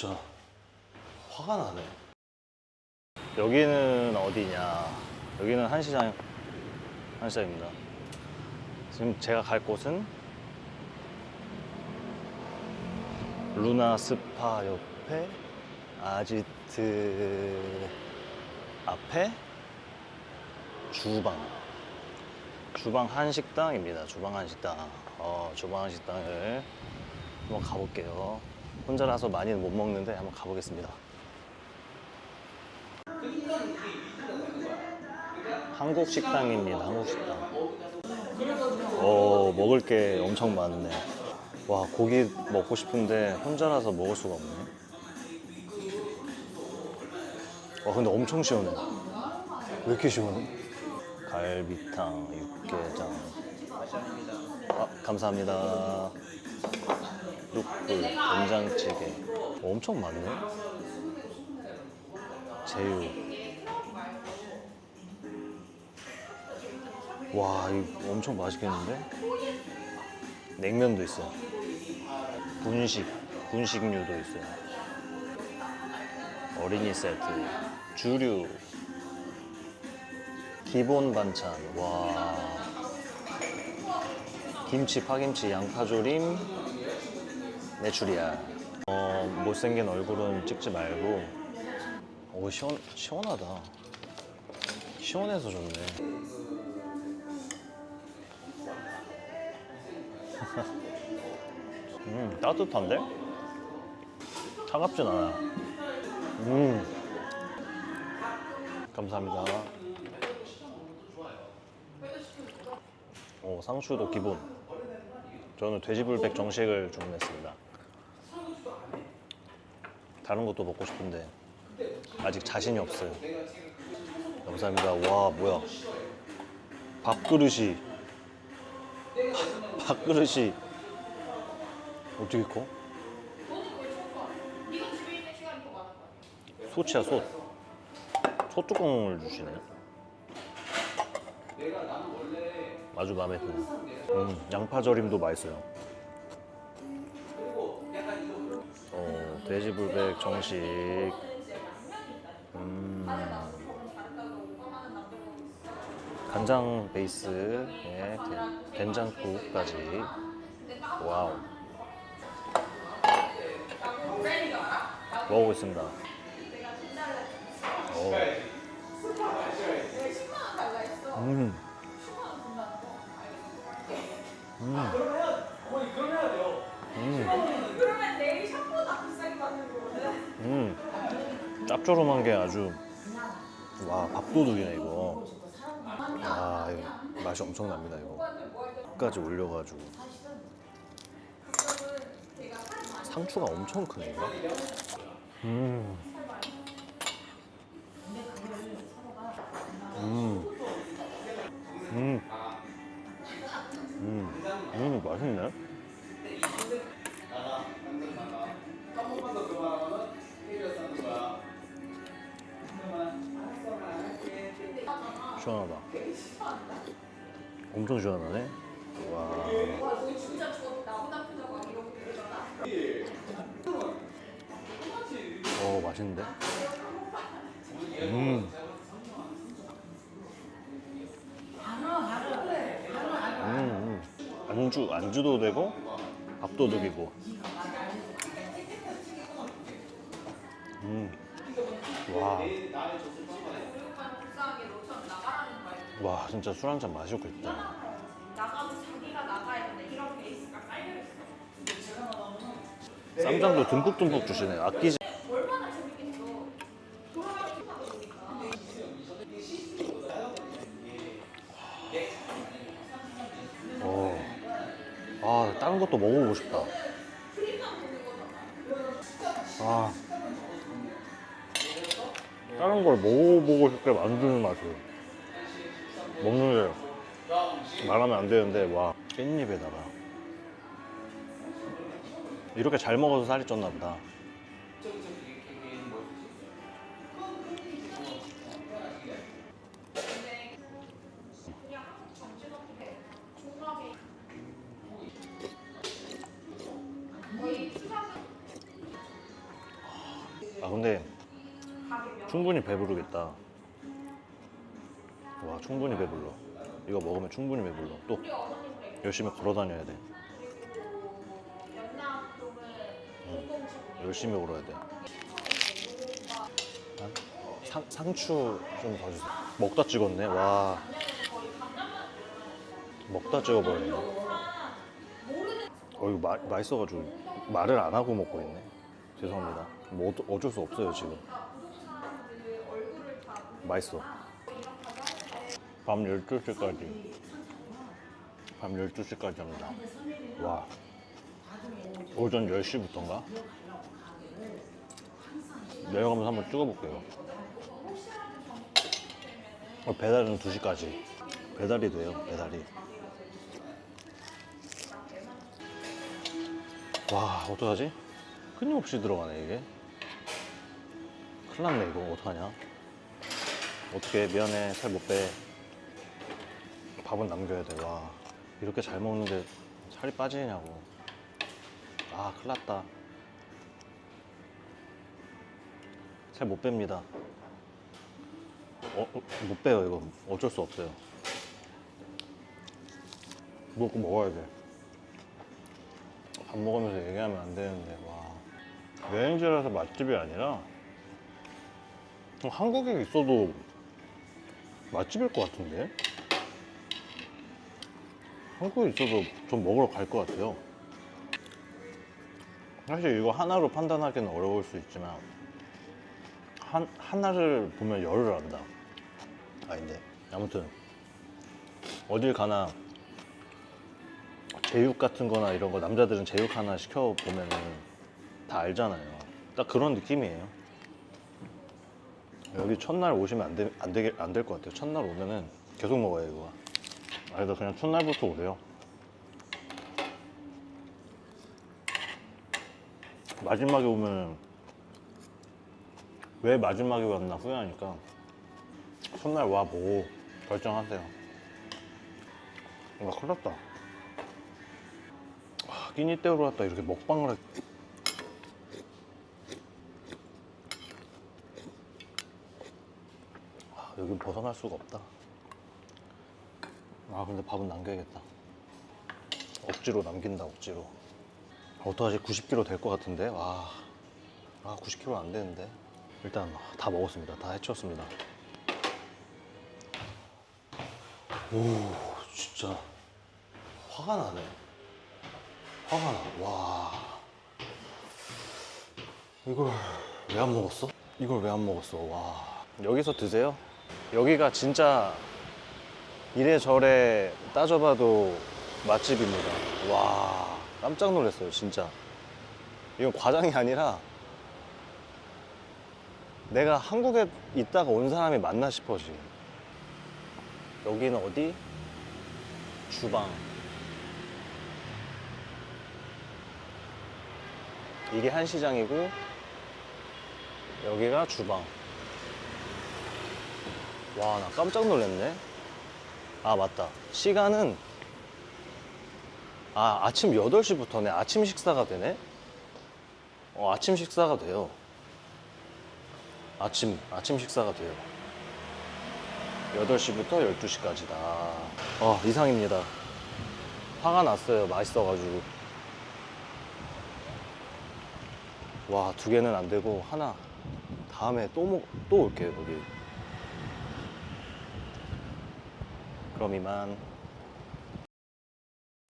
진짜 화가 나네. 여기는 어디냐? 여기는 한시장, 한시장입니다. 지금 제가 갈 곳은 루나 스파 옆에 아지트 앞에 주방. 주방 한식당입니다. 주방 한식당. 어, 주방 한식당을 한번 가볼게요. 혼자라서 많이는 못 먹는데 한번 가보겠습니다. 한국 식당입니다. 한국 식당. 어, 먹을 게 엄청 많네. 와, 고기 먹고 싶은데 혼자라서 먹을 수가 없네. 와, 근데 엄청 시원해. 왜 이렇게 시원해? 갈비탕, 육개장. 아, 감사합니다. 육불, 된장찌개. 어, 엄청 많네. 제육. 와, 이거 엄청 맛있겠는데? 냉면도 있어. 분식, 분식류도 있어요. 어린이 세트, 주류, 기본 반찬, 와. 김치, 파김치, 양파조림, 메추리알. 어, 못생긴 얼굴은 찍지 말고. 오, 시원, 시원하다. 시원해서 좋네. 음, 따뜻한데? 차갑진 않아. 음. 감사합니다. 오, 상추도 기본. 저는 돼지불백 정식을 주문했습니다. 다른 것도 먹고 싶은데 아직 자신이 없어요. 감사합니다. 와, 뭐야. 밥그릇이 밥그릇이 어떻게 커? 소치야 소. 소뚜껑을 주시네. 아주 마음에 드네. 음, 양파 절임도 맛있어요. 돼지불백 정식. 음, 간장 베이스에 된- 된장국까지. 와우. 먹어보겠습니다. 오. 음. 음. 음. 짭조름한 게 아주 와 밥도둑이네 이거. 아 이거 맛이 엄청납니다 이거. 끝까지 올려가지고 상추가 엄청 크네 이거. 음. 음. 음. 음. 음 맛있네. 시원하다. 엄청 시원하네. 와. 진짜 저 나보다 이러고. 어 맛있는데? 음. 음, 음. 안주 안주도 되고 밥도둑이고. 음. 와. 불쌍하게 너처럼 나가라는 거야. 와 진짜 술 한 잔 마시고 있다. 나가도 자기가 나가야 되는데 이런 베이스가 깔려 있어. 쌈장도 듬뿍듬뿍 주시네. 아끼지. 얼마나 재밌겠어. 돌아가면 힘나고 보니까. 어. 아 다른 것도 먹어보고 싶다. 걸 먹어보고 싶게 만드는 맛이에요. 먹는 게 말하면 안 되는데 와 깻잎에다가 이렇게 잘 먹어서 살이 쪘나 보다. 충분히 배부르겠다. 와 충분히 배불러. 이거 먹으면 충분히 배불러. 또 열심히 걸어 다녀야 돼. 응. 열심히 걸어야 돼. 한? 상, 상추 좀 더 주세요. 먹다 찍었네. 와. 먹다 찍어버렸네. 어, 마, 맛있어가지고 말을 안 하고 먹고 있네. 죄송합니다. 뭐 어쩔 수 없어요 지금. 맛있어. 밤 12시까지. 밤 12시까지 합니다. 와. 오전 10시부터인가? 내려가면서 한번 찍어볼게요. 어, 배달은 2시까지. 배달이 돼요, 배달이. 와, 어떡하지? 끊임없이 들어가네, 이게. 큰일 났네, 이거. 어떡하냐? 어떻게 미안해, 살 못 빼. 밥은 남겨야 돼, 와. 이렇게 잘 먹는데 살이 빠지냐고. 아, 큰일 났다. 살 못 뺍니다. 어, 어, 못 빼요, 이거. 어쩔 수 없어요. 먹고 먹어야 돼. 밥 먹으면서 얘기하면 안 되는데, 와. 여행지라서 맛집이 아니라, 한국에 있어도 맛집일 것 같은데? 한국에 있어도 좀 먹으러 갈 것 같아요. 사실 이거 하나로 판단하기는 어려울 수 있지만, 한, 하나를 보면 열을 안다. 아닌데. 아무튼, 어딜 가나, 제육 같은 거나 이런 거 남자들은 제육 하나 시켜보면은 다 알잖아요. 딱 그런 느낌이에요. 여기 첫날 오시면 안, 되, 안, 되게, 안 될 것 같아요. 첫날 오면은 계속 먹어요, 이거. 아니다, 그냥 첫날부터 오세요. 마지막에 오면 왜 마지막에 왔나 후회하니까 첫날 와 보고 결정하세요. 와, 큰일 났다. 와, 끼니 때우러 왔다 이렇게 먹방을 해. 여긴 벗어날 수가 없다. 아, 근데 밥은 남겨야겠다. 억지로 남긴다, 억지로. 어떡하지? 90kg 될 것 같은데? 와. 아, 90kg 안 되는데. 일단 다 먹었습니다. 다 해치웠습니다. 오, 진짜. 화가 나네. 화가 나. 와. 이걸 왜 안 먹었어? 이걸 왜 안 먹었어? 와. 여기서 드세요? 여기가 진짜 이래저래 따져봐도 맛집입니다. 와. 깜짝 놀랐어요, 진짜. 이건 과장이 아니라 내가 한국에 있다가 온 사람이 맞나 싶어, 지금. 여기는 어디? 주방. 이게 한 시장이고 여기가 주방. 와, 나 깜짝 놀랐네. 아, 맞다. 시간은 아, 아침 8시부터네. 아침 식사가 되네. 어, 아침 식사가 돼요. 아침, 아침 식사가 돼요. 8시부터 12시까지다. 어, 이상입니다. 화가 났어요. 맛있어가지고. 와, 두 개는 안 되고, 하나. 다음에 또, 먹, 또 올게요, 거기. 그럼 이만.